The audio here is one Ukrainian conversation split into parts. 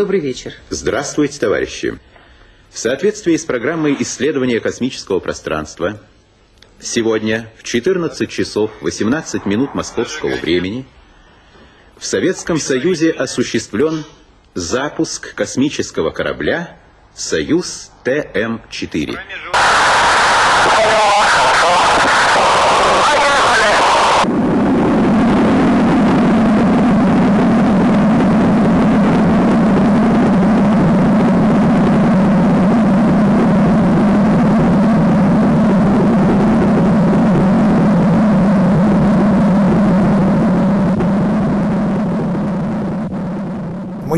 Добрый вечер. Здравствуйте, товарищи. В соответствии с программой исследования космического пространства, сегодня в 14 часов 18 минут московского времени в Советском Союзе осуществлен запуск космического корабля «Союз ТМ-4».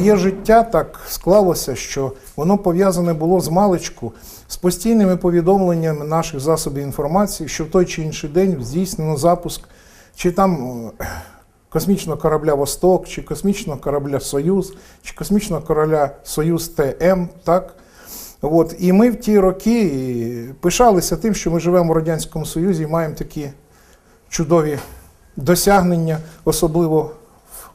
Моє життя так склалося, що воно пов'язане було з маличку з постійними повідомленнями наших засобів інформації, що в той чи інший день здійснено запуск чи там е, космічного корабля Восток, чи космічного корабля Союз, чи космічного корабля Союз ТМ. От. І ми в ті роки пишалися тим, що ми живемо в Радянському Союзі і маємо такі чудові досягнення, особливо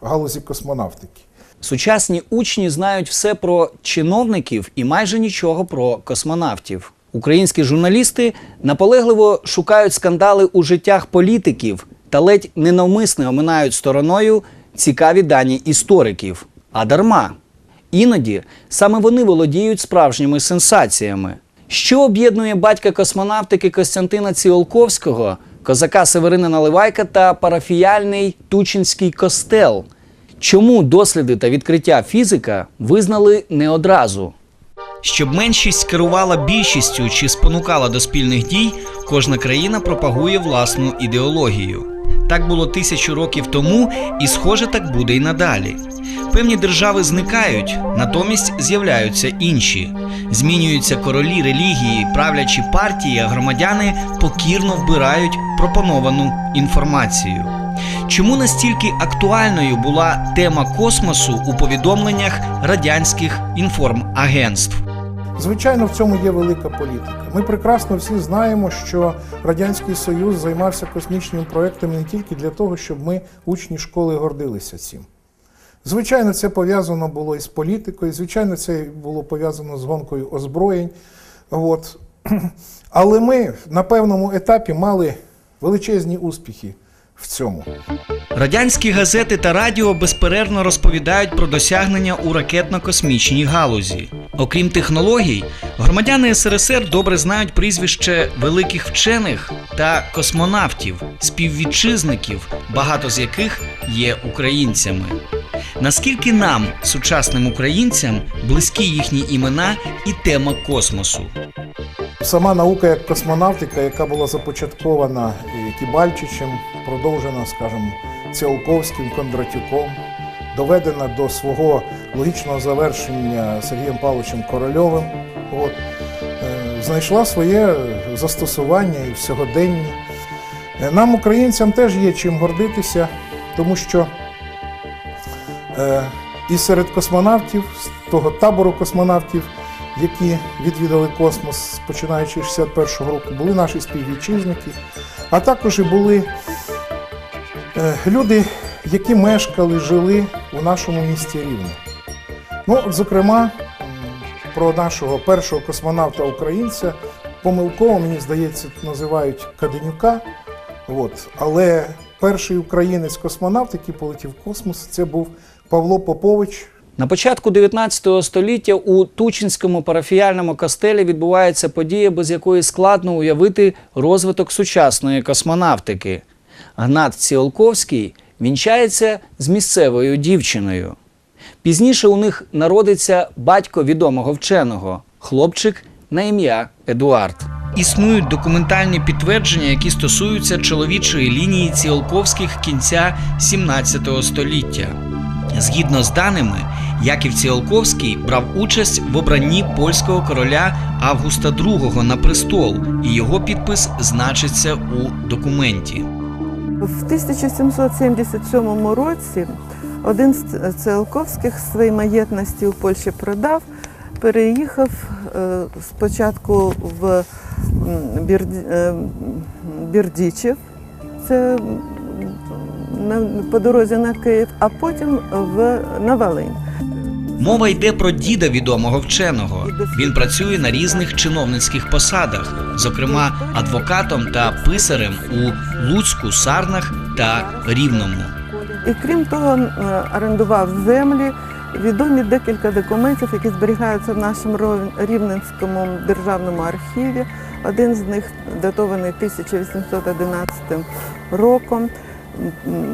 в галузі космонавтики. Сучасні учні знають все про чиновників і майже нічого про космонавтів. Українські журналісти наполегливо шукають скандали у життях політиків та ледь ненавмисне оминають стороною цікаві дані істориків. А дарма. Іноді саме вони володіють справжніми сенсаціями. Що об'єднує батька космонавтики Костянтина Ціолковського, козака Северина Наливайка та парафіяльний Тучинський костел? Чому досліди та відкриття фізика визнали не одразу? Щоб меншість керувала більшістю чи спонукала до спільних дій, кожна країна пропагує власну ідеологію. Так було тисячу років тому, і схоже, так буде й надалі. Певні держави зникають, натомість з'являються інші. Змінюються королі, релігії, правлячі партії, а громадяни покірно вбирають пропоновану інформацію. Чому настільки актуальною була тема космосу у повідомленнях радянських інформагентств? Звичайно, в цьому є велика політика. Ми прекрасно всі знаємо, що Радянський Союз займався космічними проектами не тільки для того, щоб ми, учні школи, гордилися цим. Звичайно, це пов'язано було із політикою, звичайно, це було пов'язано з гонкою озброєнь. От. Але ми на певному етапі мали величезні успіхи в цьому. Радянські газети та радіо безперервно розповідають про досягнення у ракетно-космічній галузі. Окрім технологій, громадяни СРСР добре знають прізвище великих вчених та космонавтів, співвітчизників, багато з яких є українцями. Наскільки нам, сучасним українцям, близькі їхні імена і тема космосу? Сама наука як космонавтика, яка була започаткована Кібальчичем, продовжена, скажімо, Ціолковським, Кондратюком, доведена до свого логічного завершення Сергієм Павловичем Корольовим, от, е, знайшла своє застосування і в сьогоденні. Е, Нам, українцям, теж є чим гордитися, тому що е, і серед космонавтів, з того табору космонавтів, які відвідали космос, починаючи з 61-го року, були наші співвітчизники, а також і були е, люди, які мешкали, жили у нашому місті Рівне. Ну, зокрема, про нашого першого космонавта-українця помилково, мені здається, називають Каденюка. От. Але перший українець-космонавт, який полетів в космос, це був Павло Попович. На початку 19 століття у Тучинському парафіяльному костелі відбувається подія, без якої складно уявити розвиток сучасної космонавтики. Гнат Ціолковський вінчається з місцевою дівчиною. Пізніше у них народиться батько відомого вченого хлопчик на ім'я Едуард. Існують документальні підтвердження, які стосуються чоловічої лінії Ціолковських кінця 17 століття. Згідно з даними, Яків Ціолковський брав участь в обранні польського короля Августа II на престол, і його підпис значиться у документі. В 1777 році один з Циолковських свої маєтності у Польщі продав, переїхав е, спочатку в е, Бірдічів, це по дорозі на Київ, а потім в, на. Мова йде про діда відомого вченого. Він працює на різних чиновницьких посадах, зокрема адвокатом та писарем у Луцьку, Сарнах та Рівному. І крім того, е, орендував землі. Відомі декілька документів, які зберігаються в нашому Рівненському державному архіві. Один з них датований 1811 роком.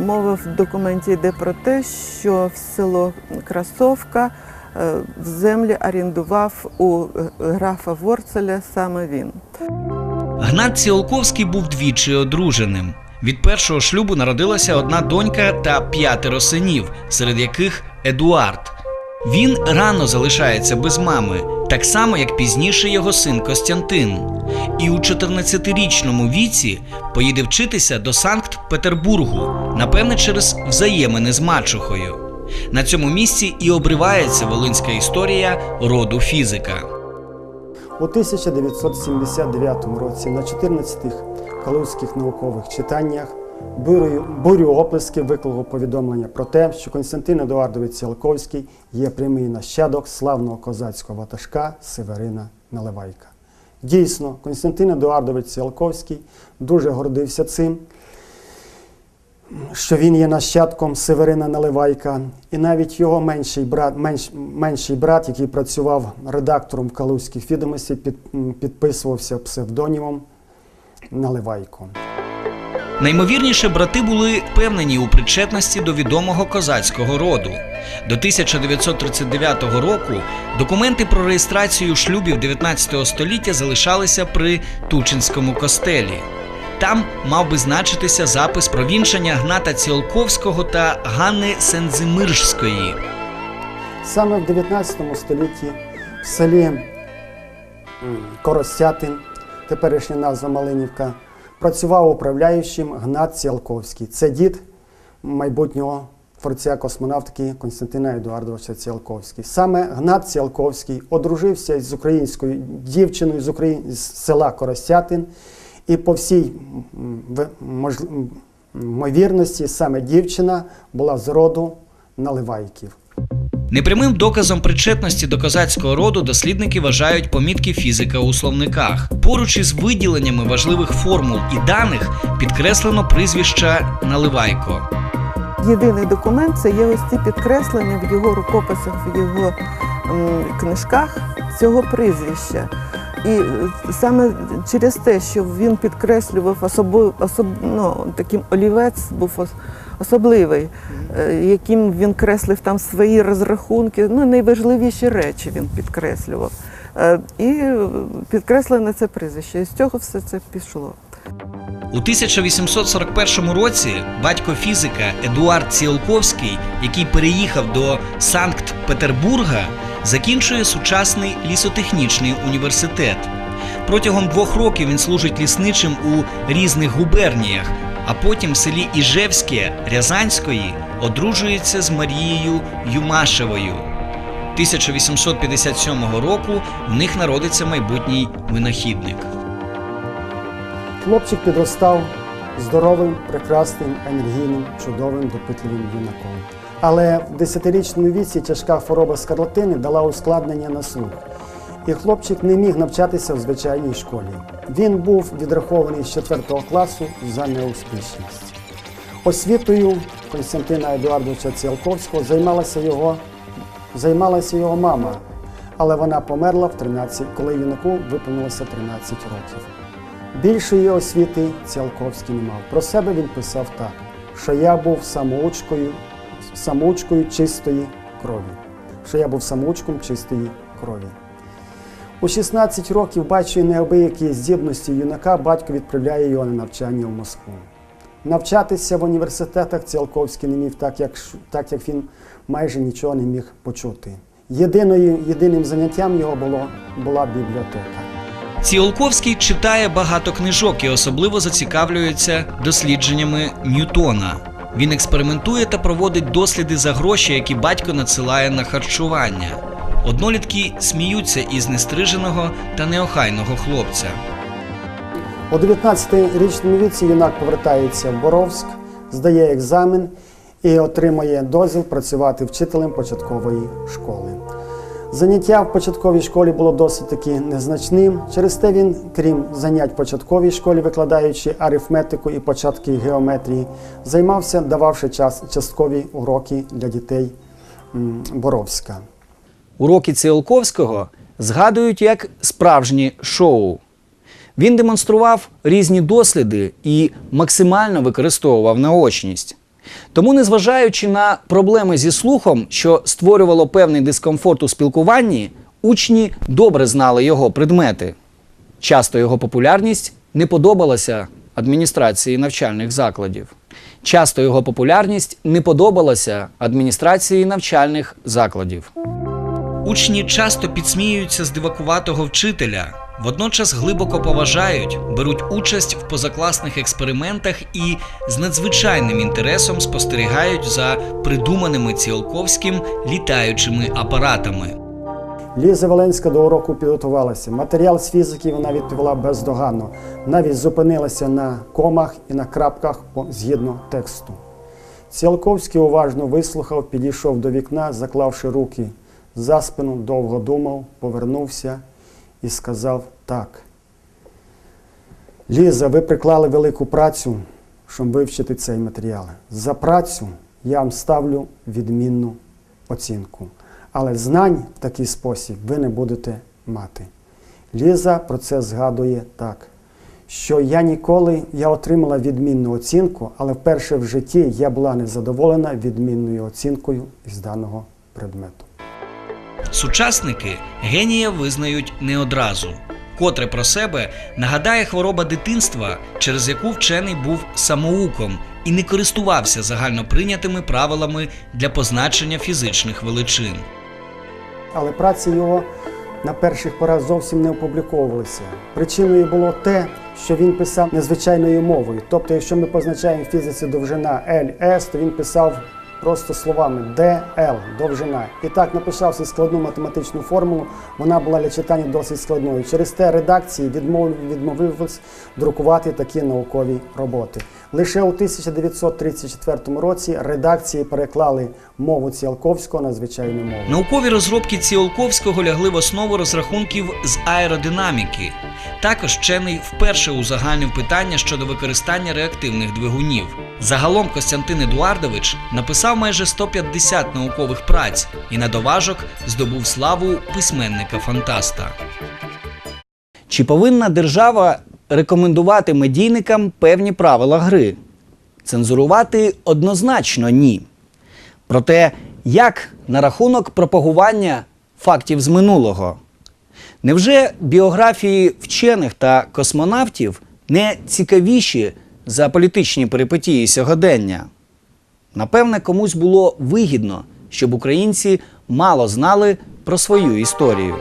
Мова в документі йде про те, що в село Красовка е, землі орендував у е, графа Ворцеля саме він. Гнат Ціолковський був двічі одруженим. Від першого шлюбу народилася одна донька та п'ятеро синів, серед яких Едуард. Він рано залишається без мами, так само як пізніше його син Костянтин. І у 14-річному віці поїде вчитися до Санкт-Петербургу, напевне, через взаємини з мачухою. На цьому місці і обривається волинська історія роду фізика. У 1979 році на 14-х калузьких наукових читаннях бурю, оплески викликало повідомлення про те, що Константин Едуардович Ціолковський є прямий нащадок славного козацького ватажка Северина Наливайка. Дійсно, Константин Едуардович Ціолковський дуже гордився цим, що він є нащадком Северина Наливайка, і навіть його менший брат, менш, менший брат, який працював редактором Калузьких відомостей, під, підписувався псевдонімом Наливайко. Наймовірніше, брати були впевнені у причетності до відомого козацького роду. До 1939 року документи про реєстрацію шлюбів 19 століття залишалися при Тучинському костелі. Там мав би значитися запис про вінчання Гната Ціолковського та Ганни Сензимирської. Саме в 19 столітті в селі м, Коростятин, теперішня назва Малинівка, працював управляючим Гнат Ціалковський. Це дід майбутнього творця космонавтики Константина Едуардовича Ціалковський. Саме Гнат Ціалковський одружився з українською дівчиною з, Украї... з села Коростятин, і по всій м, мож- м, ймовірності саме дівчина була з роду Наливайків. Непрямим доказом причетності до козацького роду дослідники вважають помітки фізика у словниках. Поруч із виділеннями важливих формул і даних підкреслено прізвища Наливайко. Єдиний документ це є ось ці підкреслення в його рукописах, в його книжках цього прізвища. І е, саме через те, що він підкреслював особо, особ, ну, таким олівець був особливий, е, яким він креслив там свої розрахунки, ну найважливіші речі він підкреслював. Е, І підкреслене це прізвище. І з цього все це пішло. У 1841 році батько фізика Едуард Ціолковський, який переїхав до Санкт-Петербурга, закінчує сучасний лісотехнічний університет. Протягом двох років він служить лісничим у різних губерніях, а потім в селі Іжевське Рязанської одружується з Марією Юмашевою. 1857 року в них народиться майбутній винахідник. Хлопчик підростав здоровим, прекрасним, енергійним, чудовим, допитливим юнаком. Але в 10-річному віці тяжка хвороба скарлатини дала ускладнення на слух. І хлопчик не міг навчатися в звичайній школі. Він був відрахований з 4 класу за неуспішність. Освітою Константина Едуардовича Ціалковського займалася його, займалася його мама, але вона померла в 13, коли юнаку виповнилося 13 років. Більшої освіти Ціалковський не мав. Про себе він писав так, що я був самоучкою, самоучкою чистої крові. Що я був самоучком чистої крові. У 16 років, бачачи неабиякі здібності юнака, батько відправляє його на навчання в Москву. Навчатися в університетах Ціалковський не міг, так як, так як він майже нічого не міг почути. Єдиною, єдиним заняттям його було, була бібліотека. Ціолковський читає багато книжок і особливо зацікавлюється дослідженнями Ньютона. Він експериментує та проводить досліди за гроші, які батько надсилає на харчування. Однолітки сміються із нестриженого та неохайного хлопця. У 19-річному віці юнак повертається в Боровськ, здає екзамен і отримує дозвіл працювати вчителем початкової школи. Заняття в початковій школі було досить таки незначним. Через те він, крім занять в початковій школі, викладаючи арифметику і початки геометрії, займався, дававши час часткові уроки для дітей Боровська. Уроки Ціолковського згадують як справжні шоу. Він демонстрував різні досліди і максимально використовував наочність. Тому, незважаючи на проблеми зі слухом, що створювало певний дискомфорт у спілкуванні, учні добре знали його предмети. Часто його популярність не подобалася адміністрації навчальних закладів. Часто його популярність не подобалася адміністрації навчальних закладів. Учні часто підсміюються з дивакуватого вчителя, водночас глибоко поважають, беруть участь в позакласних експериментах і з надзвичайним інтересом спостерігають за придуманими Ціолковським літаючими апаратами. Ліза Веленська до уроку підготувалася. Матеріал з фізики вона відповіла бездоганно. Навіть зупинилася на комах і на крапках згідно тексту. Ціолковський уважно вислухав, підійшов до вікна, заклавши руки за спину, довго думав, повернувся і сказав так. Ліза, ви приклали велику працю, щоб вивчити цей матеріал. За працю я вам ставлю відмінну оцінку. Але знань в такий спосіб ви не будете мати. Ліза про це згадує так, що я ніколи я отримала відмінну оцінку, але вперше в житті я була незадоволена відмінною оцінкою із даного предмету. Сучасники генія визнають не одразу. Котре про себе нагадає хвороба дитинства, через яку вчений був самоуком і не користувався загальноприйнятими правилами для позначення фізичних величин. Але праці його на перших порах зовсім не опубліковувалися. Причиною було те, що він писав незвичайною мовою. Тобто, якщо ми позначаємо в фізиці довжина LS, то він писав просто словами DL довжина. І так написався складну математичну формулу. Вона була для читання досить складною. Через те редакції відмов... відмовились друкувати такі наукові роботи. Лише у 1934 році редакції переклали мову Ціолковського на звичайну мову. Наукові розробки Ціолковського лягли в основу розрахунків з аеродинаміки. Також вчений вперше узагальнив питання щодо використання реактивних двигунів. Загалом Костянтин Едуардович написав майже 150 наукових праць і на доважок здобув славу письменника-фантаста. Чи повинна держава рекомендувати медійникам певні правила гри? Цензурувати однозначно ні. Проте, як на рахунок пропагування фактів з минулого? Невже біографії вчених та космонавтів не цікавіші за політичні перипетії сьогодення? Напевне, комусь було вигідно, щоб українці мало знали про свою історію.